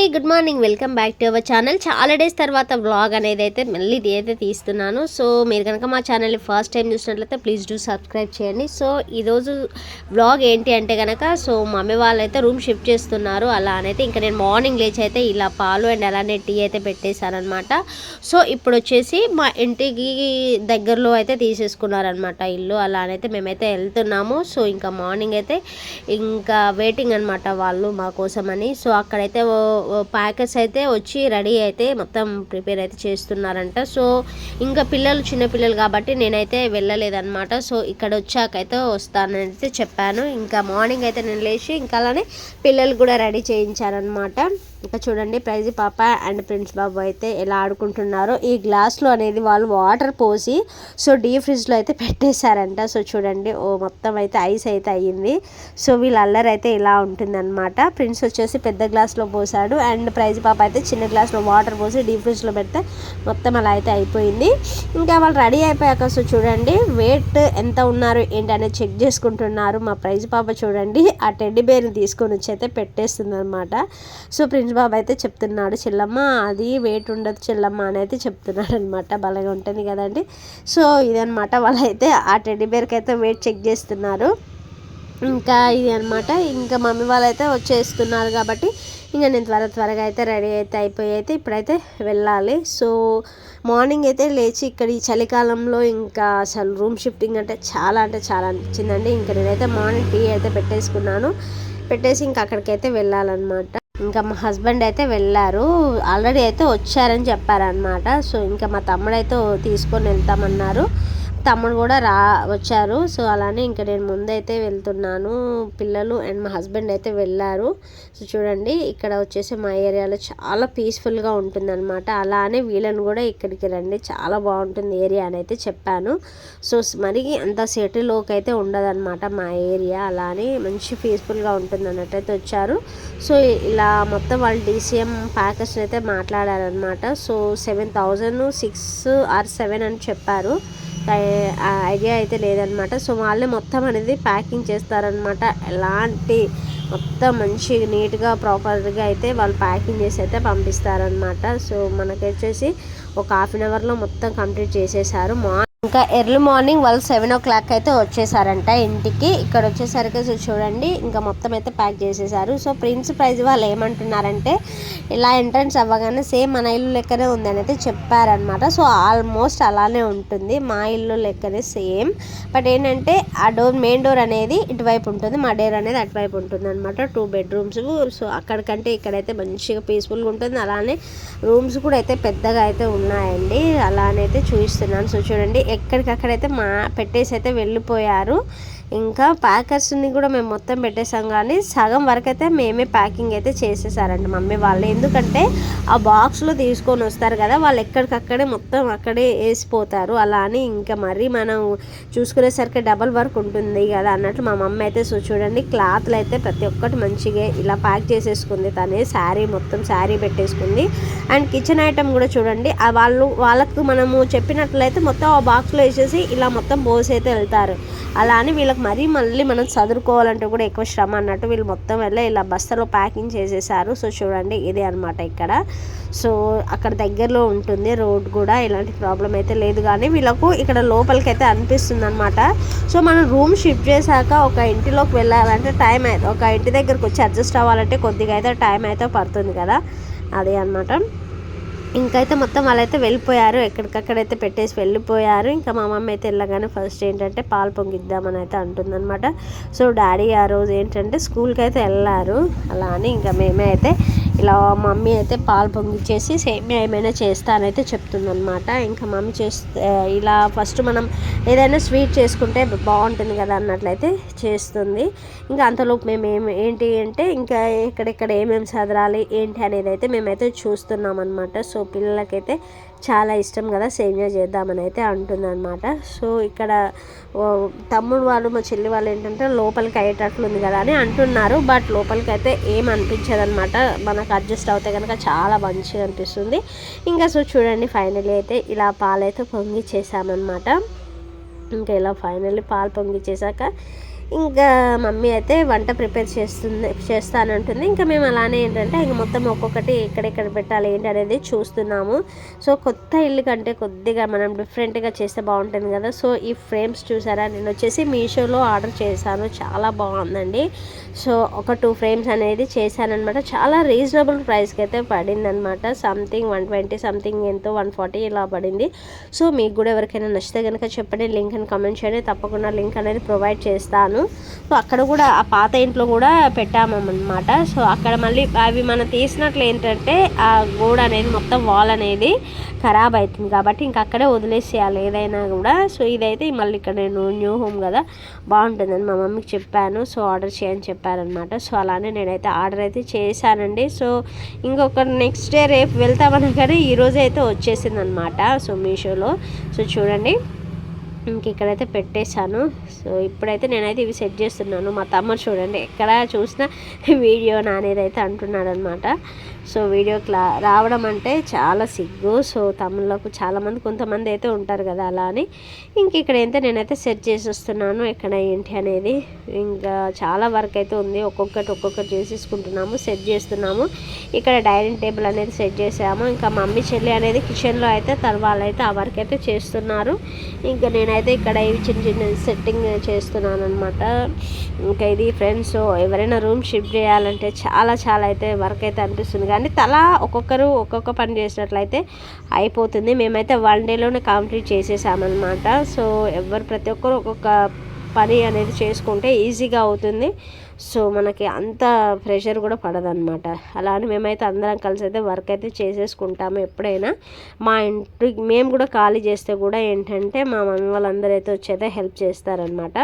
అండి good morning welcome back to our channel చాలా days తర్వాత వ్లాగ్ అనేది అయితే మళ్ళీ ఇది అయితే తీస్తున్నాను. సో మీరు కనుక మా ఛానల్ని ఫస్ట్ టైం చూసినట్లయితే ప్లీజ్ డూ సబ్స్క్రైబ్ చేయండి. సో ఈరోజు వ్లాగ్ ఏంటి అంటే కనుక సో మమ్మీ వాళ్ళు అయితే రూమ్ షిఫ్ట్ చేస్తున్నారు. అలా అనైతే ఇంకా నేను మార్నింగ్ లేచి అయితే ఇలా పాలు అండ్ అలానే టీ అయితే పెట్టేశానమాట సో ఇప్పుడు వచ్చేసి మా ఇంటికి దగ్గరలో అయితే తీసేసుకున్నారనమాట ఇల్లు. అలా అనైతే మేమైతే వెళ్తున్నాము. సో ఇంకా మార్నింగ్ అయితే ఇంకా వెయిటింగ్ అనమాట వాళ్ళు మా కోసమని. సో అక్కడైతే ప్యాకెట్స్ అయితే వచ్చి రెడీ అయితే మొత్తం ప్రిపేర్ అయితే చేస్తున్నారంట. సో ఇంకా పిల్లలు చిన్న పిల్లలు కాబట్టి నేనైతే వెళ్ళలేదన్నమాట. సో ఇక్కడ వచ్చాకైతే వస్తానని అయితే చెప్పాను. ఇంకా మార్నింగ్ అయితే నేను లేచి ఇంకా అలానే పిల్లలు కూడా రెడీ చేయించారనమాట ఇంకా చూడండి ప్రైజ్ పాప అండ్ ప్రిన్స్ బాబు అయితే ఎలా ఆడుకుంటున్నారో. ఈ గ్లాస్లో అనేది వాళ్ళు వాటర్ పోసి సో డీ ఫ్రిడ్జ్లో అయితే పెట్టేశారంట. సో చూడండి ఓ మొత్తం అయితే ఐస్ అయితే అయ్యింది. సో వీళ్ళ అల్లరి అయితే ఇలా ఉంటుందన్నమాట. ప్రిన్స్ వచ్చేసి పెద్ద గ్లాస్లో పోసాడు. అండ్ ప్రైజ్ పాప అయితే చిన్న గ్లాస్లో వాటర్ పోసి డీ ఫ్రిడ్జ్లో పెడితే మొత్తం అలా అయితే అయిపోయింది. ఇంకా వాళ్ళు రెడీ అయిపోయాక సో చూడండి వెయిట్ ఎంత ఉన్నారు ఏంటి అనేది చెక్ చేసుకుంటున్నారు మా ప్రైజ్ పాప చూడండి. ఆ టెడ్డీ బేర్ని తీసుకొని వచ్చి అయితే పెట్టేస్తుంది అనమాట సో ప్రిన్స్ బాబు అయితే చెప్తున్నాడు చెల్లమ్మ అది వెయిట్ ఉండదు చెల్లమ్మ అని అయితే చెప్తున్నాడు అనమాట బలంగా ఉంటుంది కదండి. సో ఇదనమాట వాళ్ళైతే ఆ టెడ్డీ బేర్కి అయితే వెయిట్ చెక్ చేస్తున్నారు. ఇంకా ఇది అనమాట ఇంకా మమ్మీ వాళ్ళైతే వచ్చేస్తున్నారు కాబట్టి ఇంకా నేను త్వర త్వరగా అయితే రెడీ అయితే అయిపోయి అయితే ఇప్పుడైతే వెళ్ళాలి. సో మార్నింగ్ అయితే లేచి ఇక్కడ ఈ చలికాలంలో ఇంకా అసలు రూమ్ షిఫ్టింగ్ అంటే చాలా అంటే చాలా అనిపించిందండి. ఇంకా నేనైతే మార్నింగ్ టీ అయితే పెట్టేసుకున్నాను. పెట్టేసి ఇంకా అక్కడికైతే వెళ్ళాలన్నమాట. ఇంకా మా హస్బెండ్ అయితే వెళ్ళారు. ఆల్రెడీ అయితే వచ్చారని చెప్పారనమాట సో ఇంకా మా తమ్ముడు అయితే తీసుకొని వెళ్తామన్నారు. తమ్ముడు కూడా రా వచ్చారు. సో అలానే ఇంకా నేను ముందైతే వెళ్తున్నాను. పిల్లలు అండ్ మా హస్బెండ్ అయితే వెళ్ళారు. సో చూడండి ఇక్కడ వచ్చేసి మా ఏరియాలో చాలా పీస్ఫుల్గా ఉంటుందన్నమాట. అలానే వీళ్ళని కూడా ఇక్కడికి రండి. చాలా బాగుంటుంది ఏరియా అని అయితే చెప్పాను. సో మరి అంత సిటీలోకి అయితే ఉండదన్నమాట మా ఏరియా. అలానే మంచి పీస్ఫుల్గా ఉంటుంది అన్నట్టయితే వచ్చారు. సో ఇలా మొత్తం వాళ్ళు డీసీఎం ప్యాకేజ్ అయితే మాట్లాడారనమాట so seven thousand six or seven అని చెప్పారు. ఐడియా అయితే లేదనమాట. సో వాళ్ళే మొత్తం అనేది ప్యాకింగ్ చేస్తారనమాట. ఎలాంటి మొత్తం మంచి నీట్గా ప్రాపర్గా అయితే వాళ్ళు ప్యాకింగ్ చేసి అయితే పంపిస్తారనమాట. సో మనకి వచ్చేసి ఒక హాఫ్ అన్ అవర్లో మొత్తం కంప్లీట్ చేసేసారు. మా ఇంకా ఎర్లీ మార్నింగ్ వాళ్ళు సెవెన్ ఓ క్లాక్ అయితే వచ్చేసారంట ఇంటికి. ఇక్కడ వచ్చేసరికి చూడండి ఇంకా మొత్తం అయితే ప్యాక్ చేసేసారు. సో ప్రిన్స్ ప్రైజ్ వాళ్ళు ఏమంటున్నారంటే ఇలా ఎంట్రన్స్ అవ్వగానే సేమ్ మన ఇల్లు లెక్కనే ఉందని అయితే చెప్పారనమాట సో ఆల్మోస్ట్ అలానే ఉంటుంది. మా ఇల్లు లెక్కనే సేమ్. బట్ ఏంటంటే ఆ డోర్ మెయిన్ డోర్ అనేది ఇటువైపు ఉంటుంది మా డేర్ అనేది అటువైపు ఉంటుంది అనమాట టూ బెడ్రూమ్స్ సో అక్కడికంటే ఇక్కడైతే మంచిగా పీస్ఫుల్గా ఉంటుంది. అలానే రూమ్స్ కూడా అయితే పెద్దగా అయితే ఉన్నాయండి. అలానైతే చూపిస్తున్నాను. సో చూడండి ఎక్కడికక్కడైతే మా పెట్టేసి అయితే వెళ్ళిపోయారు. ఇంకా ప్యాకర్స్ని కూడా మేము మొత్తం పెట్టేసాం కానీ సగం వరకు అయితే మేమే ప్యాకింగ్ అయితే చేసేసారండి మమ్మీ వాళ్ళు. ఎందుకంటే ఆ బాక్స్లో తీసుకొని వస్తారు కదా వాళ్ళు ఎక్కడికక్కడే మొత్తం అక్కడే వేసిపోతారు. అలా అని ఇంకా మరీ మనం చూసుకునేసరికి డబల్ వర్క్ ఉంటుంది కదా అన్నట్టు మా మమ్మీ అయితే సో చూడండి క్లాత్లు అయితే ప్రతి ఒక్కటి మంచిగా ఇలా ప్యాక్ చేసేసుకుంది. తనే శారీ మొత్తం శారీ పెట్టేసుకుంది. అండ్ కిచెన్ ఐటమ్ కూడా చూడండి వాళ్ళు వాళ్ళకు మనము చెప్పినట్లయితే మొత్తం ఆ బాక్స్లో వేసేసి ఇలా మొత్తం పోసి అయితే వెళ్తారు. అలా అని వీళ్ళకి మరీ మళ్ళీ మనం చదువుకోవాలంటే కూడా ఎక్కువ శ్రమ అన్నట్టు వీళ్ళు మొత్తం వెళ్ళి ఇలా బస్తలో ప్యాకింగ్ చేసేసారు. సో చూడండి ఇదే అనమాట ఇక్కడ. సో అక్కడ దగ్గరలో ఉంటుంది రోడ్ కూడా ఇలాంటి ప్రాబ్లం అయితే లేదు. కానీ వీళ్ళకు ఇక్కడ లోపలికి అయితే అనిపిస్తుంది అనమాట సో మనం రూమ్ షిఫ్ట్ చేశాక ఒక ఇంటిలోకి వెళ్ళాలంటే టైం అయితే ఒక ఇంటి దగ్గరకు వచ్చి అడ్జస్ట్ అవ్వాలంటే కొద్దిగా అయితే టైం అయితే పడుతుంది కదా. అదే అనమాట ఇంకైతే మొత్తం వాళ్ళైతే వెళ్ళిపోయారు. ఎక్కడికక్కడైతే పెట్టేసి వెళ్ళిపోయారు. ఇంకా మా మమ్మీ అయితే వెళ్ళగానే ఫస్ట్ ఏంటంటే పాలు పొంగిద్దామని అయితే అంటుందన్నమాట. సో డాడీ ఆ రోజు ఏంటంటే స్కూల్కి అయితే వెళ్ళారు. అలా అని ఇంకా మేమే అయితే ఇలా మమ్మీ అయితే పాలు పొంగిచ్చేసి సేమియా ఏమైనా చేస్తానైతే చెప్తుందనమాట ఇంకా మమ్మీ చేస్తే ఇలా ఫస్ట్ మనం ఏదైనా స్వీట్ చేసుకుంటే బాగుంటుంది కదా అన్నట్లయితే చేస్తుంది. ఇంకా అంతలోపు మేము ఏమి ఏంటి అంటే ఇంకా ఎక్కడెక్కడ ఏమేమి చదరాలి ఏంటి అనేది అయితే మేమైతే చూస్తున్నాం అనమాట సో పిల్లలకైతే చాలా ఇష్టం కదా సేమియా చేద్దామని అయితే అంటుందన్నమాట. సో ఇక్కడ తమ్ముడు వాళ్ళు మా చెల్లి వాళ్ళు ఏంటంటే లోపలికి అయ్యేటట్లుంది కదా అని అంటున్నారు. బట్ లోపలికి అయితే ఏం అనిపించదు అనమాట మనకు అడ్జస్ట్ అవుతే కనుక చాలా మంచిగా అనిపిస్తుంది. ఇంకా సో చూడండి ఫైనలీ అయితే ఇలా పాలైతే పొంగిచ్చేసామన్నమాట ఇంకా ఇలా ఫైనల్లీ పాలు పొంగిచ్చేసాక ఇంకా మమ్మీ అయితే వంట ప్రిపేర్ చేస్తుంది చేస్తానంటుంది. ఇంకా మేము అలానే ఏంటంటే ఇంక మొత్తం ఒక్కొక్కటి ఎక్కడెక్కడ పెట్టాలి ఏంటి అనేది చూస్తున్నాము. సో కొత్త ఇల్లు కంటే కొద్దిగా మనం డిఫరెంట్గా చేస్తే బాగుంటుంది కదా. సో ఈ ఫ్రేమ్స్ చూసారా? నేను వచ్చేసి మీషోలో ఆర్డర్ చేశాను. చాలా బాగుందండి. సో ఒక టూ ఫ్రేమ్స్ అనేది చేశానమాట చాలా రీజనబుల్ ప్రైస్కి అయితే పడిందనమాట సంథింగ్ వన్ ట్వంటీ సంథింగ్ ఎంతో వన్ ఫార్టీ ఇలా పడింది. సో మీకు కూడా ఎవరికైనా నచ్చితే కనుక చెప్పండి. లింక్ అని కమెంట్ చేయండి. తప్పకుండా లింక్ అనేది ప్రొవైడ్ చేస్తాను. సో అక్కడ కూడా ఆ పాత ఇంట్లో కూడా పెట్టామన్నమాట. సో అక్కడ మళ్ళీ అవి మనం తీసినట్లు ఏంటంటే ఆ గోడ అనేది మొత్తం వాల్ అనేది ఖరాబ్ అవుతుంది కాబట్టి ఇంక అక్కడే వదిలేసేయాలి ఏదైనా కూడా. సో ఇదైతే మళ్ళీ ఇక్కడ నేను న్యూ హోమ్ కదా బాగుంటుందని మా మమ్మీకి చెప్పాను. సో ఆర్డర్ చేయని చెప్పారనమాట సో అలానే నేనైతే ఆర్డర్ అయితే చేశానండి. సో ఇంకొక నెక్స్ట్ డే రేపు వెళ్తామని కానీ ఈరోజు అయితే వచ్చేసింది అనమాట సో మీషోలో. సో చూడండి. ఇంక ఇక్కడైతే పెట్టేశాను. సో ఇప్పుడైతే నేనైతే ఇవి సెట్ చేస్తున్నాను. మా తమ్ముడు చూడండి ఎక్కడ చూసినా వీడియో నానేదైతే అంటున్నాడు అనమాట సో వీడియో క్లా రావడం అంటే చాలా సిగ్గు. సో తమిళ్ళకు చాలామంది కొంతమంది అయితే ఉంటారు కదా అలా అని. ఇంక ఇక్కడ అయితే నేనైతే సెట్ చేసేస్తున్నాను ఎక్కడ ఏంటి అనేది. ఇంకా చాలా వర్క్ అయితే ఉంది. ఒక్కొక్కటి ఒక్కొక్కటి చేసేసుకుంటున్నాము సెట్ చేస్తున్నాము. ఇక్కడ డైనింగ్ టేబుల్ అనేది సెట్ చేసాము. ఇంకా మమ్మీ చెల్లి అనేది కిచెన్లో అయితే తర్వాత అయితే ఆ వర్క్ అయితే చేస్తున్నారు. ఇంకా నేనైతే ఇక్కడ ఇవి చిన్న చిన్న సెట్టింగ్ చేస్తున్నాను అనమాట ఇంకా ఇది ఫ్రెండ్స్ ఎవరైనా రూమ్ షిఫ్ట్ చేయాలంటే చాలా చాలా అయితే వర్క్ అయితే అనిపిస్తుంది కానీ తలా ఒక్కొక్కరు ఒక్కొక్క పని చేసినట్లయితే అయిపోతుంది. మేమైతే వన్ డేలోనే కంప్లీట్ చేసేసామన్నమాట. సో ఎవరు ప్రతి ఒక్కరు ఒక్కొక్క పని అనేది చేసుకుంటే ఈజీగా అవుతుంది. సో మనకి అంత ప్రెషర్ కూడా పడదనమాట అలా అని మేమైతే అందరం కలిసి అయితే వర్క్ అయితే చేసేసుకుంటాము ఎప్పుడైనా. మా ఇంటికి మేము కూడా ఖాళీ చేస్తే కూడా ఏంటంటే మా మమ్మీ వాళ్ళందరూ అయితే వచ్చి అయితే హెల్ప్ చేస్తారనమాట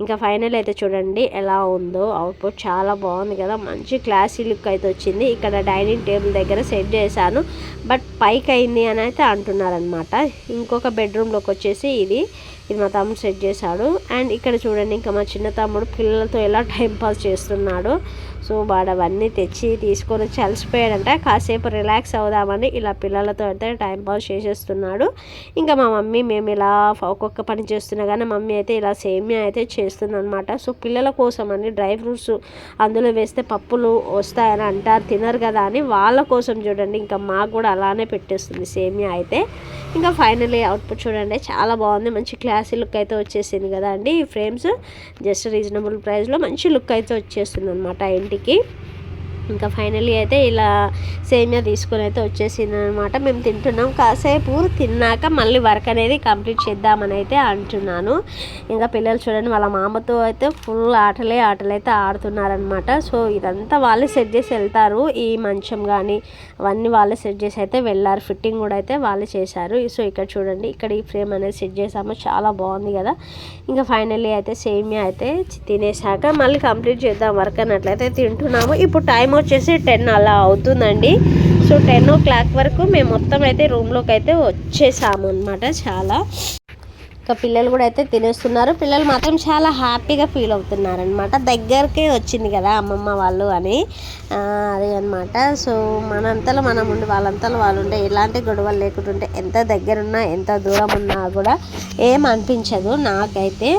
ఇంకా ఫైనల్ అయితే చూడండి ఎలా ఉందో. అవుట్పుట్ చాలా బాగుంది కదా. మంచి క్లాసీ లుక్ అయితే వచ్చింది. ఇక్కడ డైనింగ్ టేబుల్ దగ్గర సెట్ చేశాను. బట్ పైకి అయింది అని అయితే అంటున్నారనమాట ఇంకొక బెడ్రూమ్లోకి వచ్చేసి ఇది. ఇది మా తమ్ముడు సెట్ చేశాడు. అండ్ ఇక్కడ చూడండి ఇంకా మా చిన్న తమ్ముడు పిల్లలతో ఎలా టైం పాస్ చేస్తున్నాడు. సో వాడు అవన్నీ తెచ్చి తీసుకొని వచ్చి అలసిపోయాడంటే కాసేపు రిలాక్స్ అవుదామని ఇలా పిల్లలతో అయితే టైం పాస్ చేసేస్తున్నాడు. ఇంకా మా మమ్మీ మేము ఇలా ఒక్కొక్క పని చేస్తున్నా కానీ మమ్మీ అయితే ఇలా సేమియా అయితే చేస్తుందనమాట సో పిల్లల కోసం అని డ్రై ఫ్రూట్స్ అందులో వేస్తే పప్పులు వస్తాయని అంటారు తినరు కదా అని వాళ్ళ కోసం చూడండి. ఇంకా మాకు కూడా అలానే పెట్టేస్తుంది సేమియా అయితే. ఇంకా ఫైనలీ అవుట్పుట్ చూడండి. చాలా బాగుంది. మంచి క్లాసీ లుక్ అయితే వచ్చేసింది కదా అండి ఈ ఫ్రేమ్స్. జస్ట్ రీజనబుల్ ప్రైస్లో మంచి లుక్ అయితే వచ్చేస్తుంది అనమాట ఇంటికి. থেকে ఇంకా ఫైనలీ అయితే ఇలా సేమియా తీసుకొని అయితే వచ్చేసింది అనమాట మేము తింటున్నాం. కాసేపు తిన్నాక మళ్ళీ వర్క్ అనేది కంప్లీట్ చేద్దామని అయితే అంటున్నాను. ఇంకా పిల్లలు చూడండి వాళ్ళ మామతో అయితే ఫుల్ ఆటలే ఆటలు అయితే ఆడుతున్నారనమాట. సో ఇదంతా వాళ్ళే సెట్ చేసి వెళ్తారు. ఈ మంచం కానీ అవన్నీ వాళ్ళే సెట్ చేసి అయితే వెళ్ళారు. ఫిట్టింగ్ కూడా అయితే వాళ్ళే చేశారు. సో ఇక్కడ చూడండి ఇక్కడ ఈ ఫ్రేమ్ అనేది సెట్ చేసాము చాలా బాగుంది కదా. ఇంకా ఫైనల్లీ అయితే సేమియా అయితే తినేసాక మళ్ళీ కంప్లీట్ చేద్దాం. వర్క్ అన్నట్లయితే తింటున్నాము. ఇప్పుడు టైం వచ్చేసి టెన్ అలా అవుతుందండి. సో టెన్ ఓ క్లాక్ వరకు మేము మొత్తం అయితే రూమ్లోకి అయితే వచ్చేసాము అనమాట చాలా. ఇంకా పిల్లలు కూడా అయితే తినేస్తున్నారు. పిల్లలు మాత్రం చాలా హ్యాపీగా ఫీల్ అవుతున్నారు అనమాట దగ్గరకే వచ్చింది కదా అమ్మమ్మ వాళ్ళు అని. అది అనమాట సో మనంతలో మనం ఉండి వాళ్ళంతలో వాళ్ళు ఉంటే ఎలాంటి గొడవలు లేకుంటుంటే ఎంత దగ్గరున్నా ఎంత దూరం ఉన్నా కూడా ఏం అనిపించదు నాకైతే.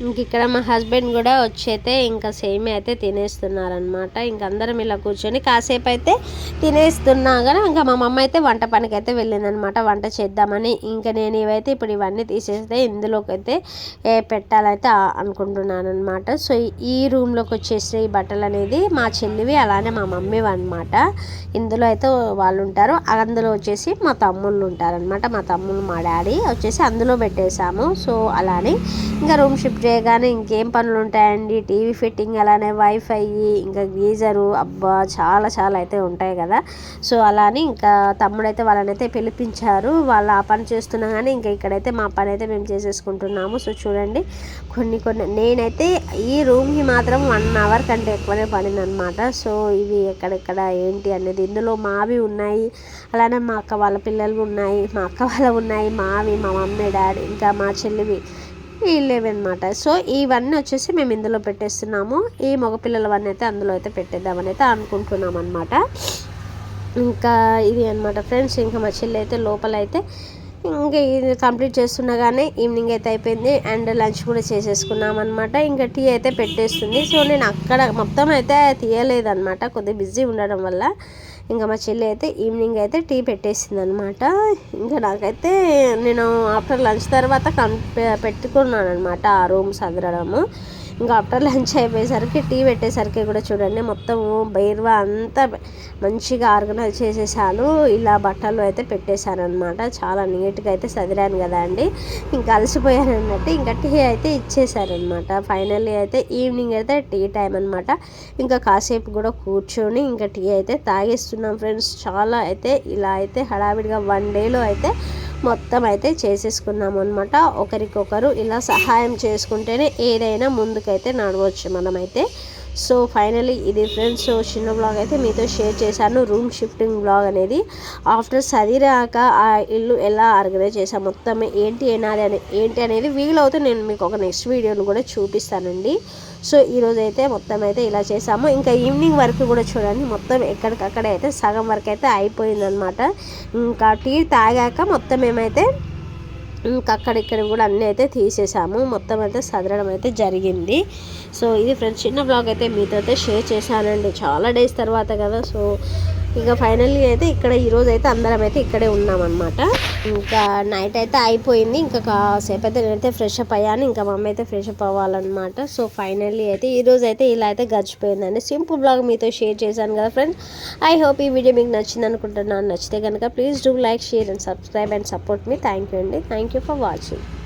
ఇంక ఇక్కడ మా హస్బెండ్ కూడా వచ్చైతే ఇంకా సేమ్ అయితే తినేస్తున్నారనమాట ఇంక అందరం ఇలా కూర్చొని కాసేపు అయితే తినేస్తున్నా కానీ ఇంకా మా మమ్మ అయితే వంట పనికి అయితే వెళ్ళిందనమాట వంట చేద్దామని ఇంకా నేను ఇవైతే ఇప్పుడు ఇవన్నీ తీసేస్తే ఇందులోకి అయితే పెట్టాలైతే అనుకుంటున్నాను అనమాట సో ఈ రూమ్లోకి వచ్చేసి ఈ బట్టలు అనేది మా చెల్లివి అలానే మా మమ్మీ అనమాట ఇందులో అయితే వాళ్ళు ఉంటారు అందులో వచ్చేసి మా తమ్ముళ్ళు ఉంటారనమాట మా తమ్ముళ్ళు మా డాడీ వచ్చేసి అందులో పెట్టేశాము. సో అలానే ఇంకా రూమ్ షిఫ్ట్ చేయగానే ఇంకేం పనులు ఉంటాయండి టీవీ ఫిట్టింగ్ అలానే వైఫై ఇంకా గీజరు అబ్బా! చాలా చాలా అయితే ఉంటాయి కదా. సో అలా అని ఇంకా తమ్ముడైతే వాళ్ళనైతే పిలిపించారు. వాళ్ళు ఆ పని చేస్తున్నా కానీ ఇంకా ఇక్కడైతే మా పని అయితే మేము చేసేసుకుంటున్నాము. సో చూడండి. కొన్ని కొన్ని నేనైతే ఈ రూమ్కి మాత్రం వన్ అవర్ కంటే ఎక్కువనే పడిందనమాట సో ఇవి ఎక్కడెక్కడ ఏంటి అనేది ఇందులో మావి ఉన్నాయి. అలానే మా అక్క వాళ్ళ పిల్లలు ఉన్నాయి మా అక్క వాళ్ళ ఉన్నాయి మావి మా మమ్మీ డాడీ ఇంకా మా చెల్లివి. అనమాట సో ఇవన్నీ వచ్చేసి మేము ఇందులో పెట్టేస్తున్నాము. ఈ మగపిల్లలవన్నీ అయితే అందులో అయితే పెట్టేద్దామని అయితే అనుకుంటున్నాం అనమాట ఇంకా ఇది అనమాట ఫ్రెండ్స్. ఇంకా మా చెల్లి అయితే లోపల అయితే ఇంకా ఇది కంప్లీట్ చేస్తుండగానే ఈవినింగ్ అయితే అయిపోయింది. అండ్ లంచ్ కూడా చేసేసుకున్నాం అనమాట ఇంకా టీ అయితే పెట్టేస్తుంది. సో నేను అక్కడ మొత్తం అయితే తీయలేదన్నమాట. కొద్దిగా బిజీ ఉండడం వల్ల. ఇంకా మా చెల్లి అయితే ఈవినింగ్ అయితే టీ పెట్టేసింది అనమాట ఇంకా నాకైతే నేను ఆఫ్టర్ లంచ్ తర్వాత కం పెట్టుకున్నాను అనమాట ఆ రూమ్ సదరడము. ఇంకా ఆఫ్టర్ లంచ్ అయిపోయేసరికి టీ పెట్టేసరికి కూడా చూడండి మొత్తం బైర్వా అంతా మంచిగా ఆర్గనైజ్ చేసేసాను ఇలా బట్టలు అయితే పెట్టేశాను అనమాట చాలా నీట్గా అయితే సదిరాను కదా అండి. ఇంకా అలసిపోయాను అన్నట్టు ఇంకా టీ అయితే ఇచ్చేసారనమాట ఫైనల్లీ అయితే ఈవినింగ్ అయితే టీ టైం అనమాట ఇంకా కాసేపు కూడా కూర్చొని ఇంకా టీ అయితే తాగేస్తున్నాం ఫ్రెండ్స్. చాలా అయితే ఇలా అయితే హడావిడిగా వన్ డేలో అయితే మొత్తం అయితే చేసేసుకున్నాము అనమాట ఒకరికొకరు ఇలా సహాయం చేసుకుంటేనే ఏదైనా ముందుకైతే నడవచ్చు మనమైతే. సో ఫైనలీ ఇది ఫ్రెండ్స్ సో చిన్న బ్లాగ్ అయితే మీతో షేర్ చేశాను. రూమ్ షిఫ్టింగ్ బ్లాగ్ అనేది. ఆఫ్టర్ చదివాక ఆ ఇల్లు ఎలా ఆర్గనైజ్ చేశాను మొత్తం ఏంటి ఏనాది అని ఏంటి అనేది వీలవుతే నేను మీకు ఒక నెక్స్ట్ వీడియోను కూడా చూపిస్తానండి. సో ఈరోజు అయితే మొత్తం అయితే ఇలా చేసాము ఇంకా ఈవినింగ్ వరకు కూడా చూడండి మొత్తం ఎక్కడికక్కడ అయితే సగం వరకు అయితే అయిపోయిందనమాట ఇంకా టీ తాగాక మొత్తం ఏమైతే అక్కడిక్కడ కూడా అన్నీ అయితే తీసేసాము. మొత్తం అయితే సదరడం అయితే జరిగింది. సో ఇది ఫ్రెండ్స్ చిన్న బ్లాగ్ అయితే మీతో అయితే షేర్ చేశానండి. చాలా డేస్ తర్వాత కదా సో ఇక ఫైనల్లీ అయితే ఇక్కడ ఈరోజు అయితే అందరం అయితే ఇక్కడే ఉన్నామన్నమాట. ఇంకా నైట్ అయితే అయిపోయింది. ఇంకా కాసేపు అయితే నేనైతే ఫ్రెష్ అప్ అయ్యాను. ఇంకా మమ్మీ అయితే ఫ్రెష్ అప్ అవ్వాలన్నమాట. సో ఫైనల్లీ అయితే ఈరోజు అయితే ఇలా అయితే గడిచిపోయిందండి. సింపుల్ బ్లాగ్ మీతో షేర్ చేశాను కదా ఫ్రెండ్స్ ఐ హోప్ ఈ వీడియో మీకు నచ్చింది అనుకుంటున్నాను. నచ్చితే కనుక please do like share and subscribe and support me thank you అండి. Thank you for watching